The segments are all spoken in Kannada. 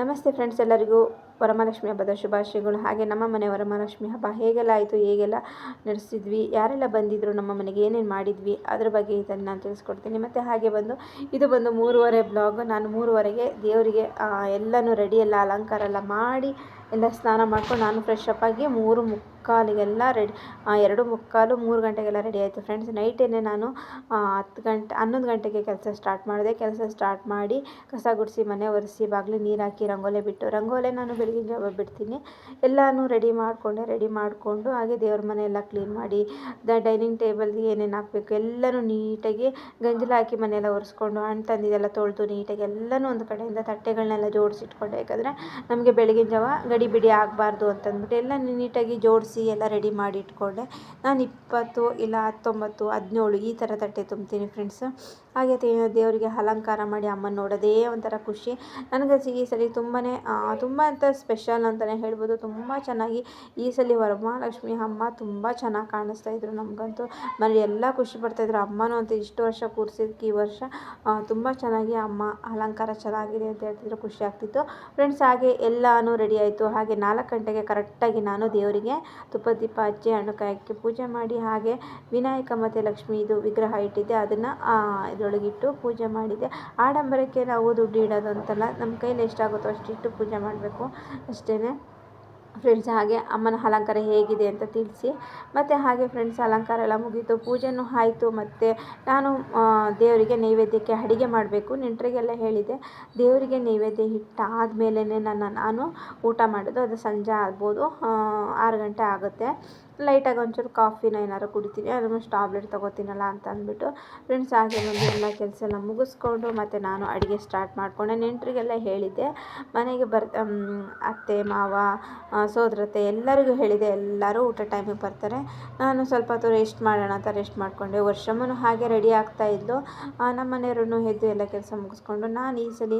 ನಮಸ್ತೆ ಫ್ರೆಂಡ್ಸ್, ಎಲ್ಲರಿಗೂ ವರಮಹಾಲಕ್ಷ್ಮಿ ಹಬ್ಬದ ಶುಭಾಶಯಗಳು. ಹಾಗೆ ನಮ್ಮ ಮನೆ ವರಮಹಾಲಕ್ಷ್ಮಿ ಹಬ್ಬ ಹೇಗೆಲ್ಲ ಆಯಿತು ಹೇಗೆಲ್ಲ ನಡೆಸಿದ್ವಿ, ಯಾರೆಲ್ಲ ಬಂದಿದ್ದರು ನಮ್ಮ ಮನೆಗೆ ಏನೇನು ಮಾಡಿದ್ವಿ, ಅದ್ರ ಬಗ್ಗೆ ಇದನ್ನು ನಾನು ತಿಳಿಸ್ಕೊಡ್ತೀನಿ. ಮತ್ತು ಹಾಗೆ ಬಂದು, ಇದು ಬಂದು ಮೂರುವರೆ ಬ್ಲಾಗ್. ನಾನು ಮೂರುವರೆಗೆ ದೇವರಿಗೆ ಎಲ್ಲನೂ ರೆಡಿ ಎಲ್ಲ ಅಲಂಕಾರ ಎಲ್ಲ ಮಾಡಿ, ಎಲ್ಲ ಸ್ನಾನ ಮಾಡ್ಕೊಂಡು ನಾನು ಫ್ರೆಶ್ ಅಪ್ ಆಗಿ ಮೂರು ಮುಕ್ಕಾಲಿಗೆಲ್ಲ ರೆಡಿ ಎರಡು ಮುಕ್ಕಾಲು ಮೂರು ಗಂಟೆಗೆಲ್ಲ ರೆಡಿ ಆಯಿತು ಫ್ರೆಂಡ್ಸ್ ನೈಟೇನೆ ನಾನು ಹತ್ತು ಗಂಟೆ, ಹನ್ನೊಂದು ಗಂಟೆಗೆ ಕೆಲಸ ಸ್ಟಾರ್ಟ್ ಮಾಡಿದೆ. ಕೆಲಸ ಸ್ಟಾರ್ಟ್ ಮಾಡಿ ಕಸ ಗುಡಿಸಿ, ಮನೆ ಒರೆಸಿ, ಬಾಗಿಲು ನೀರು ಹಾಕಿ, ರಂಗೋಲೆ ಬಿಟ್ಟು, ರಂಗೋಲೆ ನಾನು ಬೆಳಗಿನ ಜಾವ ಬಿಡ್ತೀನಿ? ಎಲ್ಲನೂ ರೆಡಿ ಮಾಡಿಕೊಂಡೆ ರೆಡಿ ಮಾಡಿಕೊಂಡು ಹಾಗೆ ದೇವ್ರ ಮನೆ ಎಲ್ಲ ಕ್ಲೀನ್ ಮಾಡಿ, ದ ಡೈನಿಂಗ್ ಟೇಬಲ್ಗೆ ಏನೇನು ಹಾಕಬೇಕು ಎಲ್ಲನೂ ನೀಟಾಗಿ ಗಂಜಲ ಹಾಕಿ ಮನೆಯೆಲ್ಲ ಒರೆಸ್ಕೊಂಡು ಹಣ್ಣು ತಂದಿದ್ದೆಲ್ಲ ತೊಳೆದು ನೀಟಾಗಿ ಎಲ್ಲನೂ ಒಂದು ಕಡೆಯಿಂದ ತಟ್ಟೆಗಳನ್ನೆಲ್ಲ ಜೋಡಿಸಿಟ್ಕೊಂಡೆ. ಯಾಕಂದರೆ ನಮಗೆ ಬೆಳಗಿನ ಜಾವ ಗಡಿ ಬಿಡಿ ಆಗಬಾರ್ದು ಅಂತಂದ್ಬಿಟ್ಟು ಎಲ್ಲ ನೀಟಾಗಿ ಜೋಡಿಸಿ ಎಲ್ಲ ರೆಡಿ ಮಾಡಿ ಇಟ್ಕೊಂಡೆ ನಾನು ಇಪ್ಪತ್ತು ಇಲ್ಲ ಹತ್ತೊಂಬತ್ತು, ಹದಿನೇಳು ಈ ಥರ ತಟ್ಟೆ ತುಂಬ್ತೀನಿ ಫ್ರೆಂಡ್ಸ್ ಹಾಗೆ ದೇವರಿಗೆ ಅಲಂಕಾರ ಮಾಡಿ ಅಮ್ಮನ ನೋಡೋದೇ ಒಂಥರ ಖುಷಿ. ನನಗೆ ಈ ಸಲ ತುಂಬಾ ತುಂಬ ಅಂತ ಸ್ಪೆಷಲ್ ಅಂತಲೇ ಹೇಳ್ಬೋದು. ತುಂಬ ಚೆನ್ನಾಗಿ ಈ ಸಲ ವರಮಹಾಲಕ್ಷ್ಮಿ ಅಮ್ಮ ತುಂಬ ಚೆನ್ನಾಗಿ ಕಾಣಿಸ್ತಾ ಇದ್ರು ನಮಗಂತೂ. ಮನೆ ಎಲ್ಲ ಖುಷಿ ಪಡ್ತಾಯಿದ್ರು ಅಮ್ಮನೂ ಅಂತ ಇಷ್ಟು ವರ್ಷ ಕೂರಿಸಿದ್ಕೆ ಈ ವರ್ಷ ತುಂಬ ಚೆನ್ನಾಗಿ ಅಮ್ಮ ಅಲಂಕಾರ ಚೆನ್ನಾಗಿದೆ ಅಂತ ಹೇಳ್ತಿದ್ರು. ಖುಷಿ ಆಗ್ತಿತ್ತು. ಫ್ರೆಂಡ್ಸ್ ಹಾಗೆ ಎಲ್ಲನೂ ರೆಡಿ ಆಯಿತು. ಹಾಗೆ ನಾಲ್ಕು ಗಂಟೆಗೆ ಕರೆಕ್ಟಾಗಿ ನಾನು ದೇವರಿಗೆ ತುಪ್ಪ ದೀಪ ಹಚ್ಚಿ ಹಣ್ಣು ಪೂಜೆ ಮಾಡಿ, ಹಾಗೆ ವಿನಾಯಕ ಮತ್ತು ಲಕ್ಷ್ಮೀದು ವಿಗ್ರಹ ಇಟ್ಟಿದ್ದೆ. ಅದನ್ನು ಇದರೊಳಗಿಟ್ಟು ಪೂಜೆ ಮಾಡಿದೆ ಆಡಂಬರಕ್ಕೆ ನಾವು ದುಡ್ಡು ಇಡೋದು ಅಂತಲ್ಲ ನಮ್ಮ ಕೈಲಿ ಎಷ್ಟಾಗುತ್ತೋ ಅಷ್ಟಿಟ್ಟು ಪೂಜೆ ಮಾಡಬೇಕು ಅಷ್ಟೇ ಫ್ರೆಂಡ್ಸ್, ಹಾಗೆ ಅಮ್ಮನ ಅಲಂಕಾರ ಹೇಗಿದೆ ಅಂತ ತಿಳಿಸಿ. ಮತ್ತು ಹಾಗೆ ಫ್ರೆಂಡ್ಸ್, ಅಲಂಕಾರ ಎಲ್ಲ ಮುಗೀತು. ಪೂಜೆಯೂ ಆಯಿತು. ಮತ್ತು ನಾನು ದೇವರಿಗೆ ನೈವೇದ್ಯಕ್ಕೆ ಅಡುಗೆ ಮಾಡಬೇಕು. ನೆಂಟರಿಗೆಲ್ಲ ಹೇಳಿದೆ, ದೇವರಿಗೆ ನೈವೇದ್ಯ ಇಟ್ಟಾದ್ಮೇಲೆ ನನ್ನ, ನಾನು ಊಟ ಮಾಡೋದು. ಅದು ಸಂಜೆ ಆಗ್ಬೋದು. ಆರು ಗಂಟೆ ಆಗುತ್ತೆ. ಲೈಟಾಗಿ ಒಂಚೂರು ಕಾಫಿನ ಏನಾದ್ರು ಕುಡಿತೀನಿ ಆಲ್ಮೋಸ್ಟ್ ಟ್ಯಾಬ್ಲೆಟ್ ತೊಗೋತೀನಲ್ಲ ಅಂತ ಅಂದ್ಬಿಟ್ಟು ಫ್ರೆಂಡ್ಸ್, ಹಾಗೆ ಒಂದು ಎಲ್ಲ ಕೆಲಸ ಎಲ್ಲ ಮುಗಿಸ್ಕೊಂಡು ಮತ್ತು ನಾನು ಅಡುಗೆ ಸ್ಟಾರ್ಟ್ ಮಾಡಿಕೊಂಡೆ ನೆಂಟರಿಗೆಲ್ಲ ಹೇಳಿದ್ದೆ. ಮನೆಗೆ ಬರ್ ಅತ್ತೆ, ಮಾವ ಸೋದರತ್ತೆ ಎಲ್ಲರಿಗೂ ಹೇಳಿದೆ, ಎಲ್ಲರೂ ಊಟ ಟೈಮಿಗೆ ಬರ್ತಾರೆ. ನಾನು ಸ್ವಲ್ಪ ಹೊತ್ತು ರೆಸ್ಟ್ ಮಾಡೋಣ ಅಂತ ರೆಸ್ಟ್ ಮಾಡಿಕೊಂಡೆ. ವರ್ಷಮ್ಮನು ಹಾಗೆ ರೆಡಿ ಆಗ್ತಾ ಇದ್ದು ನಮ್ಮ ಮನೆಯವ್ರೂ ಎದ್ದು ಎಲ್ಲ ಕೆಲಸ ಮುಗಿಸ್ಕೊಂಡು ನಾನು ಈ ಸಲ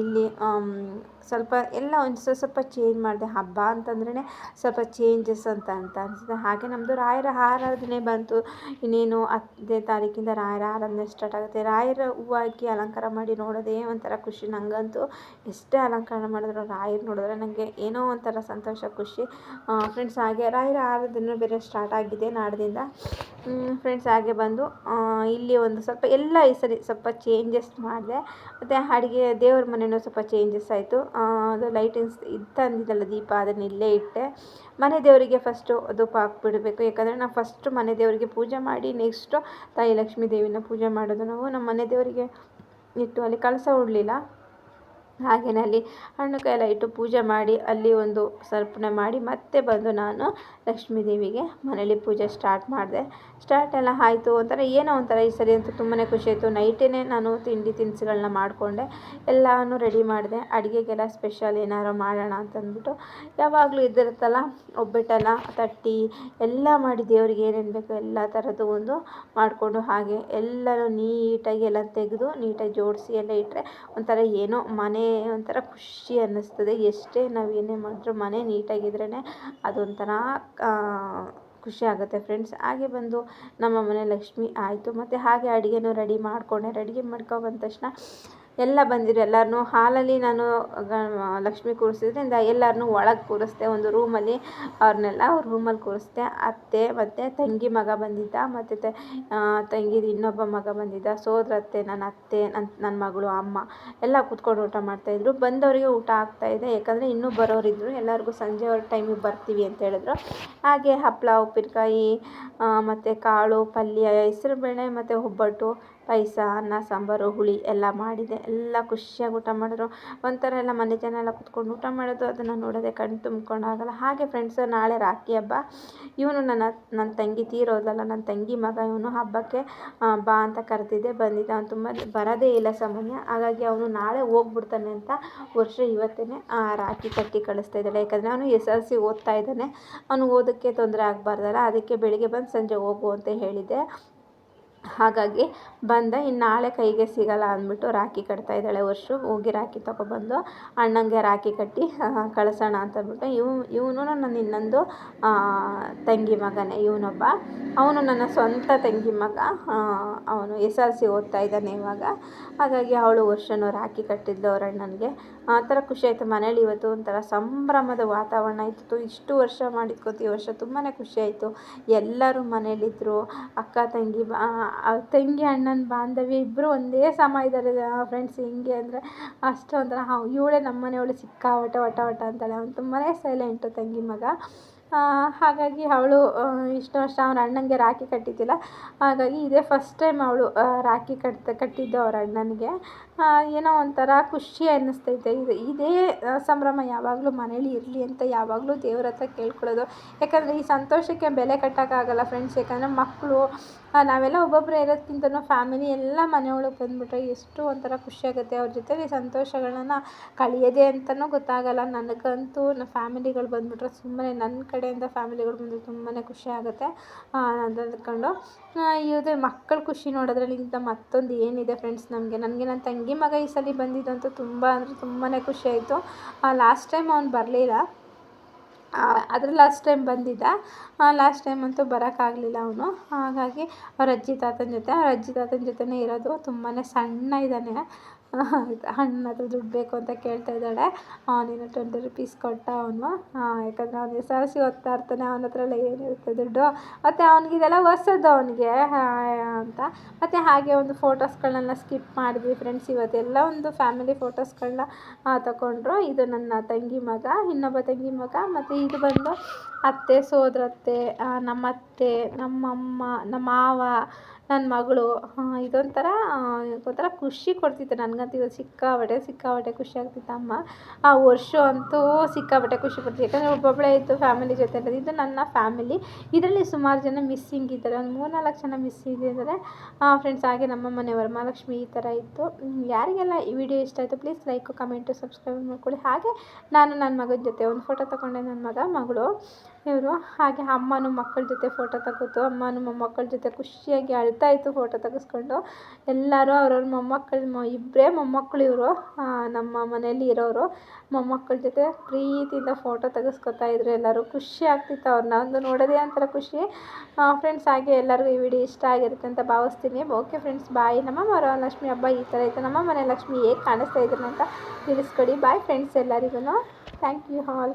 ಇಲ್ಲಿ ಸ್ವಲ್ಪ ಎಲ್ಲ ಒಂದು ಸ್ವಲ್ಪ ಚೇಂಜ್ ಮಾಡಿದೆ. ಹಬ್ಬ ಅಂತಂದ್ರೇ ಸ್ವಲ್ಪ ಚೇಂಜಸ್ ಅಂತ ಅಂತ ಅನಿಸುತ್ತೆ ಹಾಗೆ ನಮ್ಮದು ರಾಯರ ಆರಾಧನೆ ಬಂತು. ಇನ್ನೇನು ಹತ್ತನೇ ತಾರೀಕಿಂದ ರಾಯರ ಆರಾಧನೆ ಸ್ಟಾರ್ಟ್ ಆಗುತ್ತೆ. ರಾಯರ ಹೂವು ಹಾಕಿ ಅಲಂಕಾರ ಮಾಡಿ ನೋಡೋದೇ ಒಂಥರ ಖುಷಿ ನನಗಂತೂ ಎಷ್ಟೇ ಅಲಂಕಾರ ಮಾಡಿದ್ರು ರಾಯರು ನೋಡಿದ್ರೆ ನನಗೆ ಏನೋ ಒಂಥರ ಸಂತೋಷ, ಖುಷಿ. ಫ್ರೆಂಡ್ಸ್ ಹಾಗೆ ರಾಯರ ಆರಾಧನೆ ಬೇರೆ ಸ್ಟಾರ್ಟ್ ಆಗಿದೆ ನಾಡ್ದಿಂದ ಫ್ರೆಂಡ್ಸ್ ಹಾಗೆ ಬಂದು ಇಲ್ಲಿ ಒಂದು ಸ್ವಲ್ಪ ಎಲ್ಲ ಈ ಸರಿ ಸ್ವಲ್ಪ ಚೇಂಜಸ್ ಮಾಡಿದೆ. ಮತ್ತು ಅಡುಗೆ, ದೇವ್ರ ಮನೆಯೂ ಸ್ವಲ್ಪ ಚೇಂಜಸ್ ಆಯಿತು. ಅದು ಲೈಟಿಂಗ್ಸ್ ತಂದಿದ್ದಲ್ಲ ದೀಪ, ಅದನ್ನ ಇಲ್ಲೇ ಇಟ್ಟೆ. ಮನೆ ದೇವರಿಗೆ ಫಸ್ಟು ಧೂಪ ಹಾಕ್ಬಿಡಬೇಕು. ಯಾಕಂದರೆ ನಾವು ಫಸ್ಟು ಮನೆ ದೇವರಿಗೆ ಪೂಜೆ ಮಾಡಿ ನೆಕ್ಸ್ಟು ತಾಯಿ ಲಕ್ಷ್ಮೀ ದೇವಿನ ಪೂಜೆ ಮಾಡೋದು ನಾವು. ನಮ್ಮ ಮನೆ ದೇವರಿಗೆ ಇಟ್ಟು ಅಲ್ಲಿ ಕಳಸ ಉಡಲಿಲ್ಲ. ಹಾಗೆಯೇ ಅಲ್ಲಿ ಹಣ್ಣು ಕಾಯೆಲ್ಲ ಇಟ್ಟು ಪೂಜೆ ಮಾಡಿ ಅಲ್ಲಿ ಒಂದು ಸರ್ಪಣೆ ಮಾಡಿ ಮತ್ತೆ ಬಂದು ನಾನು ಲಕ್ಷ್ಮೀ ದೇವಿಗೆ ಮನೇಲಿ ಪೂಜೆ ಸ್ಟಾರ್ಟ್ ಮಾಡಿದೆ. ಸ್ಟಾರ್ಟ್ ಎಲ್ಲ ಆಯಿತು ಒಂಥರ ಏನೋ ಒಂಥರ ಈ ಸರಿ ಅಂತೂ ತುಂಬಾ ಖುಷಿ ಆಯಿತು. ನೈಟೇ ನಾನು ತಿಂಡಿ ತಿನಿಸುಗಳನ್ನ ಮಾಡಿಕೊಂಡೆ, ಎಲ್ಲನೂ ರೆಡಿ ಮಾಡಿದೆ. ಅಡುಗೆಗೆಲ್ಲ ಸ್ಪೆಷಲ್ ಏನಾರು ಮಾಡೋಣ ಅಂತಂದ್ಬಿಟ್ಟು ಯಾವಾಗಲೂ ಇದ್ದಿರುತ್ತಲ್ಲ, ಒಬ್ಬಟ್ಟೆಲ್ಲ ತಟ್ಟಿ ಎಲ್ಲ ಮಾಡಿ ದೇವ್ರಿಗೆ ಏನೇನು ಬೇಕು ಎಲ್ಲ ಥರದ್ದು ಒಂದು ಮಾಡಿಕೊಂಡು ಹಾಗೆ ಎಲ್ಲನೂ ನೀಟಾಗಿ ಎಲ್ಲ ತೆಗೆದು ನೀಟಾಗಿ ಜೋಡಿಸಿ ಎಲ್ಲ ಇಟ್ಟರೆ ಒಂಥರ ಏನೋ ಮನೆ ಒಂಥರ ಖುಷಿ ಅನ್ನಿಸ್ತದೆ. ಎಷ್ಟೇ ನಾವು ಏನೇ ಮಾಡಿದ್ರು ಮನೆ ನೀಟಾಗಿದ್ರೇ ಅದೊಂಥರ ಖುಷಿ ಆಗುತ್ತೆ ಫ್ರೆಂಡ್ಸ್. ಹಾಗೆ ಬಂದು ನಮ್ಮ ಮನೆ ಲಕ್ಷ್ಮಿ ಆಯಿತು. ಮತ್ತು ಹಾಗೆ ಅಡುಗೆನೂ ರೆಡಿ ಮಾಡಿಕೊಂಡೆ. ರೆಡಿ ಮಾಡ್ಕೊ ಬಂದ ತಕ್ಷಣ ಎಲ್ಲ ಬಂದಿದ್ರು ಎಲ್ಲರನ್ನೂ ಹಾಲಲ್ಲಿ ನಾನು ಲಕ್ಷ್ಮಿ ಕೂರಿಸಿದ್ರಿಂದ ಎಲ್ಲರನ್ನೂ ಒಳಗೆ ಕೂರಿಸ್ದೆ, ಒಂದು ರೂಮಲ್ಲಿ ಅವ್ರನ್ನೆಲ್ಲ ರೂಮಲ್ಲಿ ಕೂರಿಸ್ದೆ, ಅತ್ತೆ ಮತ್ತು ತಂಗಿ ಮಗ ಬಂದಿದ್ದ, ಮತ್ತು ತಂಗಿದು ಇನ್ನೊಬ್ಬ ಮಗ ಬಂದಿದ್ದ ಸೋದರತ್ತೆ ನನ್ನ ಅತ್ತೆ ನನ್ನ ನನ್ನ ಮಗಳು, ಅಮ್ಮ, ಎಲ್ಲ ಕೂತ್ಕೊಂಡು ಊಟ ಮಾಡ್ತಾಯಿದ್ರು ಬಂದವರಿಗೆ ಊಟ ಆಗ್ತಾಯಿದೆ ಯಾಕಂದರೆ ಇನ್ನೂ ಬರೋರಿದ್ದರು ಎಲ್ಲರಿಗೂ ಟೈಮ್ ಟೈಮಿಗೆ ಬರ್ತೀವಿ ಅಂತ ಹೇಳಿದ್ರು. ಹಾಗೆ ಹಪ್ಪಳ ಉಪ್ಪಿನಕಾಯಿ ಮತ್ತು ಕಾಳು, ಪಲ್ಯ ಹೆಸ್ರುಬೇಳೆ ಮತ್ತು ಒಬ್ಬಟ್ಟು ಪಾಯಸ, ಅನ್ನ, ಸಾಂಬಾರು, ಹುಳಿ ಎಲ್ಲ ಮಾಡಿದೆ. ಎಲ್ಲ ಖುಷಿಯಾಗಿ ಊಟ ಮಾಡಿದ್ರು. ಒಂಥರ ಎಲ್ಲ ಮನೆ ಜನ ಎಲ್ಲ ಕುತ್ಕೊಂಡು ಊಟ ಮಾಡೋದು, ಅದನ್ನು ನೋಡೋದೆ ಕಣ್ಣು ತುಂಬ್ಕೊಂಡಾಗಲ್ಲ ಹಾಗೆ ಫ್ರೆಂಡ್ಸ್ ನಾಳೆ ರಾಖಿ ಹಬ್ಬ. ಇವನು ನನ್ನ ನನ್ನ ತಂಗಿ ತೀರೋದಲ್ಲ, ನನ್ನ ತಂಗಿ ಮಗ ಇವನು ಹಬ್ಬಕ್ಕೆ ಬಾ ಅಂತ ಕರೆದಿದ್ದೆ, ಬಂದಿದ್ದೆ. ಅವನು ತುಂಬ ಬರೋದೇ ಇಲ್ಲ ಸಾಮಾನ್ಯ. ಹಾಗಾಗಿ ಅವನು ನಾಳೆ ಹೋಗ್ಬಿಡ್ತಾನೆ ಅಂತ ವರ್ಷ ಇವತ್ತೇ ರಾಖಿ ಕಟ್ಟಿ ಕಳಿಸ್ತಾ ಇದ್ದಾಳೆ. ಯಾಕಂದರೆ ಅವನು ಎಸ್ ಎಲ್ ಸಿ ಓದ್ತಾ ಇದ್ದಾನೆ. ಅವನು ಓದೋಕ್ಕೆ ತೊಂದರೆ ಆಗಬಾರ್ದಲ್ಲ. ಅದಕ್ಕೆ ಬೆಳಿಗ್ಗೆ ಬಂದು ಸಂಜೆ ಹೋಗು ಅಂತ ಹೇಳಿದ್ದೆ. ಹಾಗಾಗಿ ಬಂದ, ಇನ್ನು ನಾಳೆ ಕೈಗೆ ಸಿಗಲ್ಲ ಅಂದ್ಬಿಟ್ಟು ರಾಖಿ ಕಟ್ತಾ ಇದ್ದಾಳೆ ವರ್ಷ. ಹೋಗಿ ರಾಖಿ ತಗೊಬಂದು ಅಣ್ಣಂಗೆ ರಾಖಿ ಕಟ್ಟಿ ಕಳಿಸೋಣ ಅಂತ ಅಂದ್ಬಿಟ್ಟು ಇವ್, ಇವನು ನನ್ನ ಇನ್ನೊಂದು ತಂಗಿ ಮಗನೇ, ಇವನೊಬ್ಬ. ಅವನು ನನ್ನ ಸ್ವಂತ ತಂಗಿ ಮಗ. ಅವನು ಎಸ್ ಎಲ್ ಸಿ ಓದ್ತಾ ಇದ್ದಾನೆ ಇವಾಗ. ಹಾಗಾಗಿ ಅವಳು ವರ್ಷನೂ ರಾಖಿ ಕಟ್ಟಿದ್ಲು ಅವ್ರ ಅಣ್ಣನಿಗೆ. ಆ ಥರ ಖುಷಿ ಆಯಿತು ಮನೇಲಿ ಇವತ್ತು. ಒಂಥರ ಸಂಭ್ರಮದ ವಾತಾವರಣ ಇತ್ತು. ಇಷ್ಟು ವರ್ಷ ಮಾಡಿದ್ಕೋತಿ ವರ್ಷ ತುಂಬಾ ಖುಷಿ ಆಯಿತು. ಎಲ್ಲರೂ ಮನೇಲಿದ್ದರು ಅಕ್ಕ, ತಂಗಿ ತಂಗಿ ಅಣ್ಣನ ಬಾಂಧವ್ಯ ಇಬ್ಬರು ಒಂದೇ ಸಮ ಇದ್ದಾರೆ ಫ್ರೆಂಡ್ಸ್ ಹೆಂಗೆ ಅಂದರೆ ಅಷ್ಟು ಒಂಥರ, ಹಾಂ, ಇವಳೇ ನಮ್ಮ ಮನೆಯವಳು ಸಿಕ್ಕಾಪಟ್ಟೆ ವಟ ವಟ ಅಂತಾಳೆ. ಅವ್ನು ತುಂಬಾ ಸೈಲೆಂಟು ತಂಗಿ ಮಗ. ಹಾಗಾಗಿ ಅವಳು ಇಷ್ಟು ವರ್ಷ ಅವ್ರ ಅಣ್ಣನಿಗೆ ರಾಖಿ ಕಟ್ಟಿದ್ದಿಲ್ಲ. ಹಾಗಾಗಿ ಇದೇ ಫಸ್ಟ್ ಟೈಮ್ ಅವಳು ರಾಖಿ ಕಟ್ತ ಕಟ್ಟಿದ್ದು ಅವ್ರ ಅಣ್ಣನಿಗೆ. ಏನೋ ಒಂಥರ ಖುಷಿ ಅನ್ನಿಸ್ತೈತೆ. ಇದು, ಇದೇ ಸಂಭ್ರಮ ಯಾವಾಗಲೂ ಮನೇಲಿ ಇರಲಿ ಅಂತ ಯಾವಾಗಲೂ ದೇವ್ರ ಹತ್ರ ಕೇಳ್ಕೊಳ್ಳೋದು. ಯಾಕಂದರೆ ಈ ಸಂತೋಷಕ್ಕೆ ಬೆಲೆ ಕಟ್ಟೋಕ್ಕಾಗಲ್ಲ ಫ್ರೆಂಡ್ಸ್ ಯಾಕಂದರೆ ಮಕ್ಕಳು ನಾವೆಲ್ಲ ಒಬ್ಬೊಬ್ಬರೇ ಇರೋದ್ಕಿಂತಲೂ ಫ್ಯಾಮಿಲಿ ಎಲ್ಲ ಮನೆಯೊಳಗೆ ಬಂದುಬಿಟ್ರೆ ಎಷ್ಟು ಒಂಥರ ಖುಷಿಯಾಗುತ್ತೆ ಅವ್ರ ಜೊತೆಲಿ ಸಂತೋಷಗಳನ್ನ ಕಳೆಯೋದೇ ಅಂತಲೂ ಗೊತ್ತಾಗಲ್ಲ. ನನಗಂತೂ ನನ್ನ ಫ್ಯಾಮಿಲಿಗಳು ಬಂದುಬಿಟ್ರೆ ಸುಮ್ಮನೆ ನನ್ನ ಕಡೆಯಿಂದ ಫ್ಯಾಮಿಲಿಗಳು ಬಂದರೆ ತುಂಬಾ ಖುಷಿ ಆಗುತ್ತೆ. ಅಂದ್ಕೊಂಡು ಇದು ಮಕ್ಕಳ ಖುಷಿ ನೋಡೋದ್ರಲ್ಲಿಂತ ಮತ್ತೊಂದು ಏನಿದೆ ಫ್ರೆಂಡ್ಸ್ ನಮಗೆ? ನನಗೆ ನನ್ನ ತಂಗಿ ಮಗ ಈ ಸಲ ಬಂದಿದ್ದಂತೂ ತುಂಬ ಅಂದರೆ ತುಂಬಾ ಖುಷಿ ಆಯಿತು. ಲಾಸ್ಟ್ ಟೈಮ್ ಅವ್ನು ಬರಲಿಲ್ಲ. ಅದ್ರ ಲಾಸ್ಟ್ ಟೈಮ್ ಬಂದಿದ್ದ. ಲಾಸ್ಟ್ ಟೈಮ್ ಅಂತೂ ಬರೋಕ್ಕಾಗಲಿಲ್ಲ ಅವನು. ಹಾಗಾಗಿ ಅವ್ರ ಅಜ್ಜಿ ತಾತನ ಜೊತೆ, ಅವ್ರ ಅಜ್ಜಿ ತಾತನ ಜೊತೆನೇ ಇರೋದು. ತುಂಬಾ ಸಣ್ಣ ಇದ್ದಾನೆ. ಅಣ್ಣನ ಹತ್ರ ದುಡ್ಡು ಬೇಕು ಅಂತ ಕೇಳ್ತಾ ಇದ್ದಾಳೆ. ಅವನೇನು ಟ್ವೆಂಟಿ ರುಪೀಸ್ ಕೊಟ್ಟ ಅವನು. ಯಾಕಂದರೆ ಅವ್ನು ಎಸ್ ಆರ್ ಸಿ ಓದ್ತಾ ಇರ್ತಾನೆ, ಅವನ ಹತ್ರ ಎಲ್ಲ ಏನಿರುತ್ತೆ ದುಡ್ಡು. ಮತ್ತು ಅವ್ನಿಗೆ ಇದೆಲ್ಲ ಹೊಸದು ಅವನಿಗೆ ಅಂತ. ಮತ್ತು ಹಾಗೆ ಒಂದು ಫೋಟೋಸ್ಗಳನ್ನೆಲ್ಲ ಸ್ಕಿಪ್ ಮಾಡಿದ್ವಿ ಫ್ರೆಂಡ್ಸ್ ಇವತ್ತೆಲ್ಲ ಒಂದು ಫ್ಯಾಮಿಲಿ ಫೋಟೋಸ್ಗಳನ್ನ ತಗೊಂಡ್ರು. ಇದು ನನ್ನ ತಂಗಿ ಮಗ, ಇನ್ನೊಬ್ಬ ತಂಗಿ ಮಗ, ಮತ್ತು ಇದು ಬಂದು ಅತ್ತೆ, ಸೋದರತ್ತೆ ನಮ್ಮ ಅತ್ತೆ ನಮ್ಮಮ್ಮ ನಮ್ಮ ಮಾವ ನನ್ನ ಮಗಳು ಇದೊಂಥರ ಒಂಥರ ಖುಷಿ ಕೊಡ್ತಿತ್ತು ಇವತ್ತು ಸಿಕ್ಕಾಪಟ್ಟೆ ಸಿಕ್ಕಾಪಟ್ಟೆ ಖುಷಿ ಆಗ್ತಿತ್ತು ಅಮ್ಮ. ಆ ವರ್ಷ ಅಂತೂ ಸಿಕ್ಕಾಪಟ್ಟೆ ಖುಷಿ ಪಡ್ತೀವಿ ಯಾಕಂದರೆ ಒಬ್ಬೊಬ್ಬಳೇ ಇತ್ತು ಫ್ಯಾಮಿಲಿ ಜೊತೆ ಇರೋದು ಇದು ನನ್ನ ಫ್ಯಾಮಿಲಿ ಇದರಲ್ಲಿ ಸುಮಾರು ಜನ ಮಿಸ್ಸಿಂಗ್ ಇದ್ದಾರೆ. ಒಂದು ಮೂರು ನಾಲ್ಕು ಜನ ಮಿಸ್ಸಿಂಗ್ ಇದ್ದಾರೆ. ಫ್ರೆಂಡ್ಸ್ ಹಾಗೆ ನಮ್ಮ ಮನೆ ವರಮಹಾಲಕ್ಷ್ಮಿ ಈ ಥರ ಇತ್ತು. ಯಾರಿಗೆಲ್ಲ ಈ ವಿಡಿಯೋ ಇಷ್ಟ ಆಯಿತು ಪ್ಲೀಸ್ ಲೈಕು ಕಮೆಂಟು ಸಬ್ಸ್ಕ್ರೈಬ್ ಮಾಡ್ಕೊಳ್ಳಿ. ಹಾಗೆ ನಾನು ನನ್ನ ಮಗನ ಜೊತೆ ಒಂದು ಫೋಟೋ ತಗೊಂಡೆ. ನನ್ನ ಮಗ, ಮಗಳು. ಇವರು ಹಾಗೆ ಅಮ್ಮನೂ ಮಕ್ಕಳ ಜೊತೆ ಫೋಟೋ ತೆಗೆದು ಅಮ್ಮನೂ ಮೊಮ್ಮಕ್ಕಳ ಜೊತೆ ಖುಷಿಯಾಗಿ ಅಳ್ತಾಯಿತ್ತು ಫೋಟೋ ತೆಗೆಸ್ಕೊಂಡು. ಎಲ್ಲರೂ ಅವ್ರವ್ರ ಮೊಮ್ಮಕ್ಕಳು ಇಬ್ಬರೇ ಮೊಮ್ಮಕ್ಕಳು ಇವರು. ನಮ್ಮ ಮನೆಯಲ್ಲಿ ಇರೋರು. ಮೊಮ್ಮಕ್ಕಳ ಜೊತೆ ಪ್ರೀತಿಯಿಂದ ಫೋಟೋ ತೆಗೆಸ್ಕೊತಾ ಇದ್ರು ಎಲ್ಲರೂ. ಖುಷಿ ಆಗ್ತಿತ್ತು ಅವ್ರನ್ನ ಒಂದು ನೋಡೋದೇ ಒಂಥರ ಖುಷಿ. ಫ್ರೆಂಡ್ಸ್ ಹಾಗೆ ಎಲ್ಲರಿಗೂ ಈ ವಿಡಿಯೋ ಇಷ್ಟ ಆಗಿರುತ್ತೆ ಅಂತ ಭಾವಿಸ್ತೀನಿ. ಓಕೆ ಫ್ರೆಂಡ್ಸ್ ಬಾಯ್ ನಮ್ಮ ವರಲಕ್ಷ್ಮಿ ಹಬ್ಬ ಈ ಥರ ಇತ್ತು. ನಮ್ಮ ಮನೆ ಲಕ್ಷ್ಮಿ ಹೇಗೆ ಕಾಣಿಸ್ತಾ ಇದ್ರು ಅಂತ ತಿಳಿಸ್ಕೊಡಿ. ಬಾಯ್ ಫ್ರೆಂಡ್ಸ್ ಎಲ್ಲರಿಗೂ ಥ್ಯಾಂಕ್ ಯು ಆಲ್